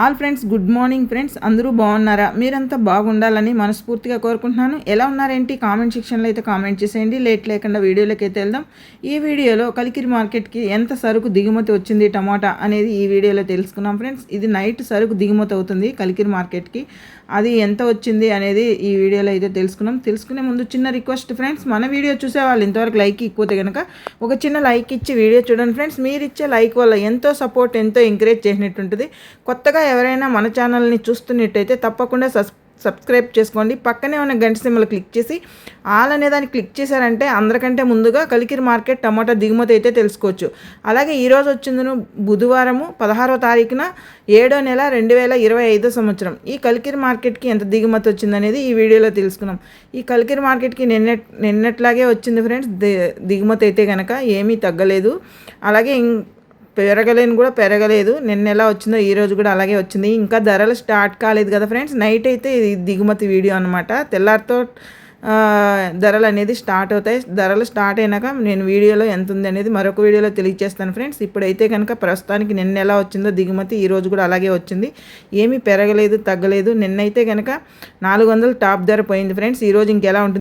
All friends good morning friends. అందరూ బాగున్నారా? మీరంతా బాగుండాలని మనస్ఫూర్తిగా కోరుకుంటున్నాను. ఎలా ఉన్నారేంటి? కామెంట్ సెక్షన్లో అయితే కామెంట్ చేసేయండి. లేట్ లేకుండా వీడియోలోకి అయితే వెళ్దాం. ఈ వీడియోలో కలికిరి మార్కెట్కి ఎంత సరుకు దిగుమతి వచ్చింది టమాటా అనేది ఈ వీడియోలో తెలుసుకున్నాం ఫ్రెండ్స్. ఇది నైట్ సరుకు దిగుమతి అవుతుంది కలికిరి మార్కెట్కి. అది ఎంత వచ్చింది అనేది ఈ వీడియోలో అయితే తెలుసుకున్నాం. తెలుసుకునే ముందు చిన్న రిక్వెస్ట్ ఫ్రెండ్స్ మన వీడియో చూసే వాళ్ళు ఇంతవరకు లైక్ ఇకపోతే కనుక ఒక చిన్న లైక్ ఇచ్చి వీడియో చూడండి ఫ్రెండ్స్. మీరు ఇచ్చే లైక్ వల్ల ఎంతో సపోర్ట్ ఎంతో ఎంకరేజ్ చేసినట్టు ఉంటుంది కొత్తగా ఎవరైనా మన ఛానల్ని చూస్తున్నట్టయితే తప్పకుండా సస్ సబ్స్క్రైబ్ చేసుకోండి. పక్కనే ఉన్న గంట సింబల్ క్లిక్ చేసి ఆల్ అనే దాన్ని క్లిక్ చేశారంటే అందరికంటే ముందుగా కలికిరి మార్కెట్ టమాటా దిగుమతి అయితే తెలుసుకోవచ్చు. అలాగే ఈరోజు వచ్చిందను బుధవారము పదహారో తారీఖున ఏడో నెల రెండు వేల ఇరవై ఐదో సంవత్సరం. ఈ కలికిరి మార్కెట్కి ఎంత దిగుమతి వచ్చిందనేది ఈ వీడియోలో తెలుసుకున్నాం. ఈ కలికిరి మార్కెట్కి నిన్న నిన్నట్లాగే వచ్చింది ఫ్రెండ్స్. దిగుమతి అయితే కనుక ఏమీ తగ్గలేదు. అలాగే ఇం- పెరగలేని కూడా పెరగలేదు. నిన్న ఎలా వచ్చిందో ఈ రోజు కూడా అలాగే వచ్చింది. ఇంకా ధరలు స్టార్ట్ కాలేదు కదా ఫ్రెండ్స్. నైట్ అయితే ఇది దిగుమతి వీడియో అనమాట తెల్లారితో ధరలు అనేది స్టార్ట్ అవుతాయి. ధరలు స్టార్ట్ అయినాక నేను వీడియోలో ఎంత ఉంది అనేది మరొక వీడియోలో తెలియజేస్తాను ఫ్రెండ్స్. ఇప్పుడైతే కనుక ప్రస్తుతానికి నిన్న ఎలా వచ్చిందో దిగుమతి ఈ రోజు కూడా అలాగే వచ్చింది. ఏమీ పెరగలేదు తగ్గలేదు. నిన్నైతే కనుక నాలుగు వందలు టాప్ ధర పోయింది ఫ్రెండ్స్. ఈ రోజు ఇంకెలా ఉంటుంది?